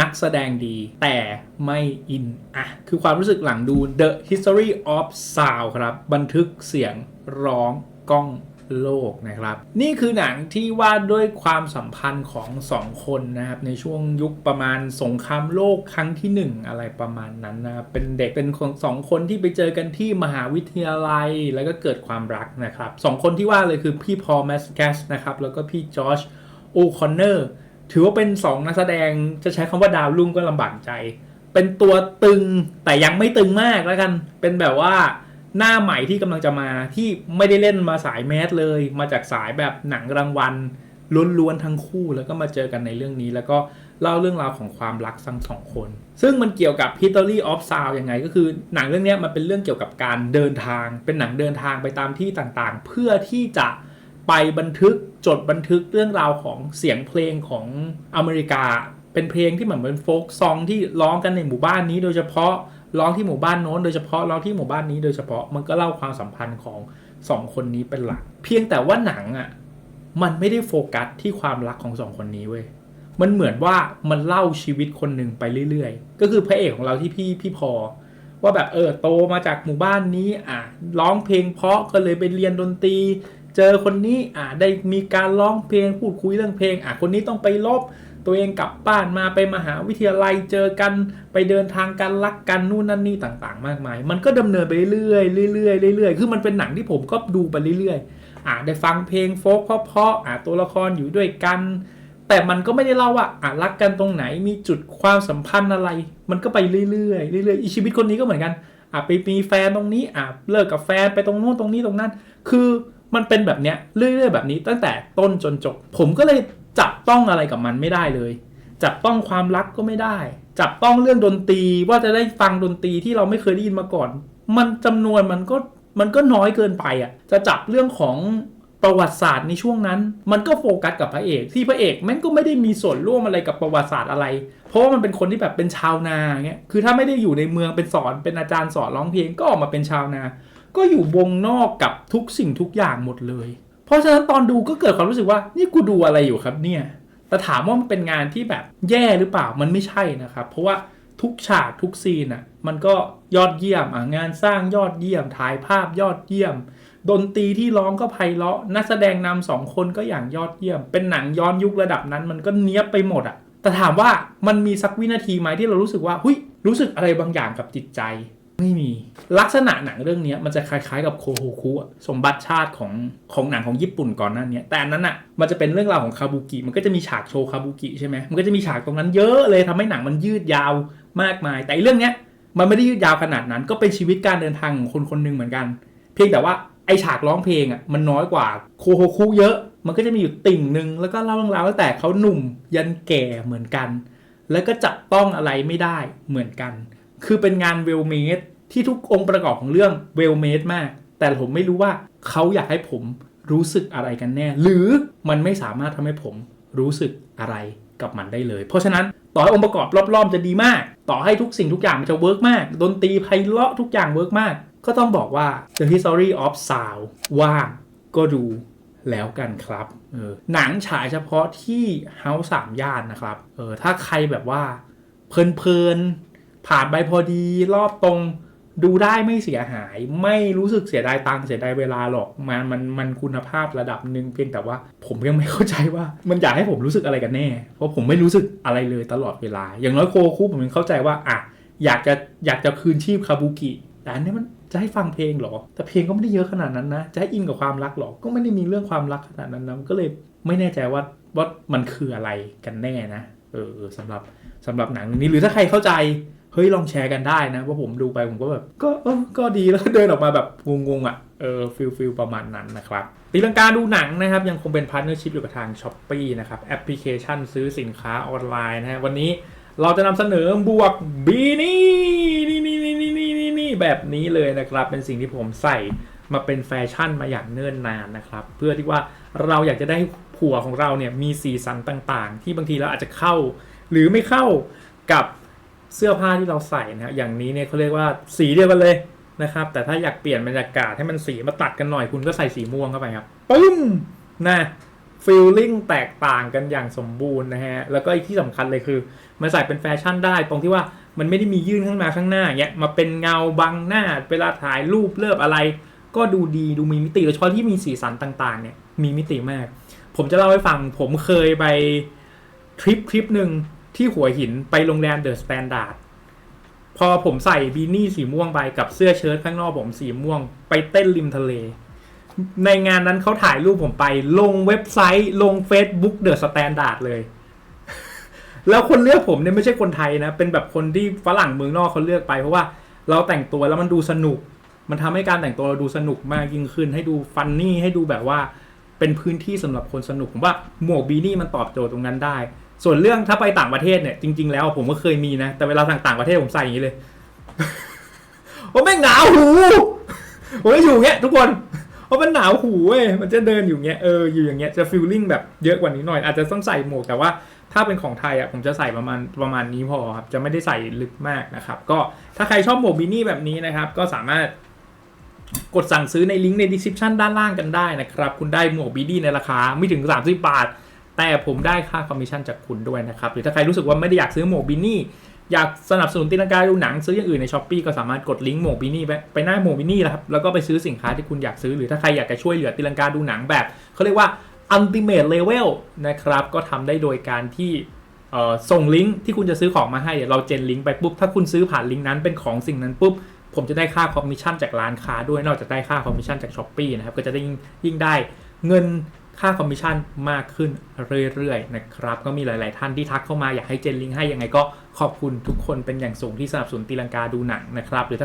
นักแสดงดีแต่ไม่อินอะคือความรู้สึกหลังดู The History of Sound ครับ บันทึกเสียงร้องกล้องโลกนะครับ นี่คือหนังที่วาดด้วยความสัมพันธ์ของสองคนนะครับ ในช่วงยุคประมาณสงครามโลกครั้งที่หนึ่งอะไรประมาณนั้นนะครับ เป็นเด็กเป็นคนสองคนที่ไปเจอกันที่มหาวิทยาลัยแล้วก็เกิดความรักนะครับสองคนที่ว่าเลยคือพี่พอลแมสแกสนะครับแล้วก็พี่จอร์จโอคอนเนอร์ ถือว่าเป็นสองนักแสดงจะใช้คำว่าดาวรุ่งก็ลำบากใจ เป็นตัวตึงแต่ยังไม่ตึงมากแล้วกัน เป็นแบบว่าหน้าใหม่ที่กำลังจะมาที่ไม่ได้เล่นมาสายแมสเลย มาจากสายแบบหนังรางวัลล้วนๆทั้งคู่แล้วก็มาเจอกันในเรื่องนี้ แล้วก็เล่าเรื่องราวของความรักทั้งสองคน ซึ่งมันเกี่ยวกับ History of Sound ยังไง ก็คือหนังเรื่องนี้มันเป็นเรื่องเกี่ยวกับการเดินทาง เป็นหนังเดินทางไปตามที่ต่างๆ เพื่อที่จะ ไปบันทึกจดบันทึกเรื่องราวของเสียงเพลงของอเมริกา เป็นเพลงที่เหมือนเป็นโฟกซองที่ร้องกันในหมู่บ้านนี้โดยเฉพาะร้องที่หมู่บ้านโน้นโดยเฉพาะร้องที่หมู่บ้านนี้โดยเฉพาะมันก็เล่าความสัมพันธ์ของสองคนนี้เป็นหลัก เพียงแต่ว่าหนังอะมันไม่ได้โฟกัสที่ความรักของสองคนนี้เว้ยมันเหมือนว่ามันเล่าชีวิตคนหนึ่งไปเรื่อยๆ ก็คือพระเอกของเราที่พี่พี่พอ ว่าแบบเออโตมาจากหมู่บ้านนี้อะร้องเพลงเพราะก็เลยไปเรียนดนตรี เจอคนนี้อะได้มีการร้องเพลงพูดคุยเรื่องเพลงอะคนนี้ต้องไปลบ ตัวเองกลับบ้านมาไปมหาวิทยาลัยเจอกันไปเดินทางกันรักกันนู่นนั่นนี่ต่างๆ มากมาย มันก็ดำเนินไปเรื่อยๆเรื่อยๆเรื่อยๆคือมันเป็นหนังที่ผมก็ดูไปเรื่อยๆอะได้ฟังเพลงโฟกเพราะๆอะตัวละครอยู่ด้วยกันแต่มันก็ไม่ได้เล่าว่าอะรักกันตรงไหนมีจุดความสัมพันธ์อะไร มันก็ไปเรื่อยๆเรื่อยๆอีชีวิตคนนี้ก็เหมือนกันอะไปมีแฟนตรงนี้อะเลิกกับแฟนไปตรงนู้นตรงนี้ตรงนั้น คือ มันเป็นแบบเนี้ยเรื่อยๆแบบนี้ตั้งแต่ต้นจนจบ ผมก็เลยจับต้องอะไรกับมันไม่ได้เลย จับต้องความรักก็ไม่ได้ จับต้องเรื่องดนตรีว่าจะได้ฟังดนตรีที่เราไม่เคยได้ยินมาก่อน มันจำนวนมันก็มันก็น้อยเกินไปอะ จะจับเรื่องของประวัติศาสตร์ในช่วงนั้น มันก็โฟกัสกับพระเอก ที่พระเอกแม่งก็ไม่ได้มีส่วนร่วมอะไรกับประวัติศาสตร์อะไร เพราะว่ามันเป็นคนที่แบบเป็นชาวนาเงี้ยคือถ้าไม่ได้อยู่ในเมืองเป็นสอนเป็นอาจารย์สอนร้องเพลงก็ออกมาเป็นชาวนา ก็อยู่วงนอกกับทุกสิ่งทุกอย่างหมดเลย เพราะฉะนั้นตอนดูก็เกิดความรู้สึกว่านี่กูดูอะไรอยู่ครับเนี่ย แต่ถามว่ามันเป็นงานที่แบบแย่หรือเปล่ามันไม่ใช่นะครับ เพราะว่าทุกฉากทุกซีนอะมันก็ยอดเยี่ยมอะงานสร้างยอดเยี่ยมถ่ายภาพยอดเยี่ยม ดนตรีที่ร้องก็ไพเราะนักแสดงนำสองคนก็อย่างยอดเยี่ยม เป็นหนังย้อนยุคระดับนั้น มันก็เนี้ยบไปหมดอะแต่ถามว่ามันมีสักวินาทีไหมที่เรารู้สึกว่าหุยรู้สึกอะไรบางอย่างกับจิตใจ ไม่มีลักษณะหนังเรื่องนี้มันจะคล้ายๆกับโคโฮคุสมบัติชาติของของหนังของญี่ปุ่นก่อนหน้านี้แต่อันนั้นอะมันจะเป็นเรื่องราวของคาบุกิมันก็จะมีฉากโชว์คาบุกิใช่ไหมมันก็จะมีฉากตรงนั้นเยอะเลยทำให้หนังมันยืดยาวมากมาย แต่เรื่องเนี้ยมันไม่ได้ยืดยาวขนาดนั้น ก็เป็นชีวิตการเดินทางของคนคนหนึ่งเหมือนกัน เพียงแต่ว่าไอฉากร้องเพลงอะมันน้อยกว่าโคโฮคุเยอะ มันก็จะมีอยู่ติ่งหนึ่งแล้วก็เล่าเรื่องราวตั้งแต่เขาหนุ่มยันแก่เหมือนกัน แล้วก็จับต้องอะไรไม่ได้เหมือนกัน คือเป็นงานเวลเมดที่ทุกองค์ประกอบของเรื่องเวลเมดมาก แต่ผมไม่รู้ว่าเขาอยากให้ผมรู้สึกอะไรกันแน่ หรือมันไม่สามารถทำให้ผมรู้สึกอะไรกับมันได้เลย เพราะฉะนั้นต่อให้องค์ประกอบรอบๆจะดีมาก ต่อให้ทุกสิ่งทุกอย่างมันจะเวิร์กมาก ดนตรีไพเราะทุกอย่างเวิร์กมาก ก็ต้องบอกว่า The History of Sound ว่างก็ดูแล้วกันครับเออหนังฉายเฉพาะที่เฮาส์สามย่านนะครับ เออถ้าใครแบบว่าเพลิน ผ่านไปพอดีรอบตรงดูได้ไม่เสียหาย ไม่รู้สึกเสียดายตังค์เสียดายเวลาหรอกมันมันมันคุณภาพระดับหนึ่งเพียงแต่ว่าผมยังไม่เข้าใจว่า มันอยากให้ผมรู้สึกอะไรกันแน่ เพราะผมไม่รู้สึกอะไรเลยตลอดเวลา อย่างน้อยโคคุผมยังเข้าใจว่าอะอยากจะอยากจะคืนชีพคาบุกิแต่อันนี้มันจะให้ฟังเพลงหรอ แต่เพลงก็ไม่ได้เยอะขนาดนั้นนะ จะให้อินกับความรักหรอ ก็ไม่ได้มีเรื่องความรักขนาดนั้นนะก็เลยไม่แน่ใจว่าว่ามันคืออะไรกันแน่นะเออสำหรับสำหรับหนังนี้หรือถ้าใครเข้าใจ เฮ้ยลองแชร์กันได้นะว่าผมดูไปผมก็แบบก็เออก็ดีแล้วก็เดินออกมาแบบงงๆอะเออฟิลฟิลประมาณนั้นนะครับตีลังการดูหนังนะครับ ยังคงเป็นพาร์ทเนอร์ชิพอยู่กับทาง s h อ p e e นะครับแอปพลิเคชันซื้อสินค้าออนไลน์นะฮะวันนี้เราจะนำเสนอบวกบีนี่นี่นี่นี่นี่นี่นี่นี่แบบนี้เลยนะครับ เป็นสิ่งที่ผมใส่มาเป็นแฟชั่นมาอย่างเนิ่นนานนะครับ เพื่อที่ว่าเราอยากจะได้ผัวของเราเนี่ยมีสีสันต่างๆ ที่บางทีเราอาจจะเข้า หรือไม่เข้ากับ เสื้อผ้าที่เราใส่นะครับอย่างนี้เนี่ยเขาเรียกว่าสีเดียวกันเลยนะครับ แต่ถ้าอยากเปลี่ยนบรรยากาศให้มันสีมาตัดกันหน่อยคุณก็ใส่สีม่วงเข้าไปครับปึ้มนะฟีลลิ่งแตกต่างกันอย่างสมบูรณ์นะฮะ แล้วก็อีกที่สำคัญเลยคือมันใส่เป็นแฟชั่นได้ ตรงที่ว่ามันไม่ได้มียื่นข้างมาข้างหน้าอย่างเงี้ยมาเป็นเงาบังหน้า เวลาถ่ายรูปเลิบอะไร ก็ดูดีดูมีมิติโดยเฉพาะที่มีสีสันต่างๆเนี่ยมีมิติมาก ผมจะเล่าให้ฟังผมเคยไปทริปทริปหนึ่ง ที่หัวหินไปโรงแรมเดอะสแตนดาร์ดพอผมใส่บีนี่สีม่วงไปกับเสื้อเชิ้ตข้างนอกผมสีม่วง ไปเต้นริมทะเล ในงานนั้นเขาถ่ายรูปผมไป ลงเว็บไซต์ลง Facebook เดอะสแตนดาร์ดเลย แล้วคนเลือกผมเนี่ยไม่ใช่คนไทยนะ เป็นแบบคนที่ฝรั่งเมืองนอกเขาเลือกไป เพราะว่าเราแต่งตัวแล้วมันดูสนุก มันทำให้การแต่งตัวเราดูสนุกมากยิ่งขึ้น ให้ดูฟันนี่ให้ดูแบบว่าเป็นพื้นที่สำหรับคนสนุกผมว่าหมวกบีนี่มันตอบโจทย์ตรงนั้นได้ ส่วนเรื่องถ้าไปต่างประเทศเนี่ยจริง ๆ แล้วผมก็เคยมีนะ แต่เวลาต่างประเทศผมใส่อย่างนี้เลยโอ้แม่หนาวหูผมจะอยู่อย่างเงี้ยทุกคนเพราะมันหนาวหูเว้ยมันจะเดินอยู่เงี้ยเอออยู่อย่างเงี้ยจะฟีลลิ่งแบบเยอะกว่านี้หน่อย อาจจะต้องใส่หมวกแต่ว่าถ้าเป็นของไทยอะผมจะใส่ประมาณประมาณนี้พอครับจะไม่ได้ใส่ลึกมากนะครับ ก็ถ้าใครชอบหมวกบีนี่แบบนี้นะครับ ก็สามารถกดสั่งซื้อในลิงก์ใน description ด้านล่างกันได้นะครับ คุณได้หมวกบีดีในราคาไม่ถึง 30 บาท แต่ผมได้ค่าคอมมิชชั่นจากคุณด้วยนะครับ หรือถ้าใครรู้สึกว่าไม่ได้อยากซื้อหมวกบีนี่ อยากสนับสนุนตีลังกาดูหนังซื้ออย่างอื่นในช้อปปีก็สามารถกดลิงก์หมวกบีนี่ไปไปหน้าหมวกบีนี่นะครับ แล้วก็ไปซื้อสินค้าที่คุณอยากซื้อ หรือถ้าใครอยากจะช่วยเหลือตีลังกาดูหนังแบบเขาเรียกว่า ultimate level นะครับ ก็ทำได้โดยการที่ส่งลิงก์ที่คุณจะซื้อของมาให้ เราเจนลิงก์ไปปุ๊บ ถ้าคุณซื้อผ่านลิงก์นั้นเป็นของสิ่งนั้นปุ๊บ ผมจะได้ค่าคอมมิชชั่นจากร้านค้าด้วย นอกจากได้ค่าคอมมิชชั่นจากช้อปปีนะครับ ก็จะได้ยิ่งได้เงิน ค่าคอมมิชชั่นมากขึ้นเรื่อยๆนะครับ ก็มีหลาย ๆ ท่านที่ทักเข้ามาอยากให้เจนลิงให้ยังไงก็ขอบคุณทุกคนเป็นอย่างสูงที่สนับสนุนตีลังกาดูหนังนะครับหรือถ้า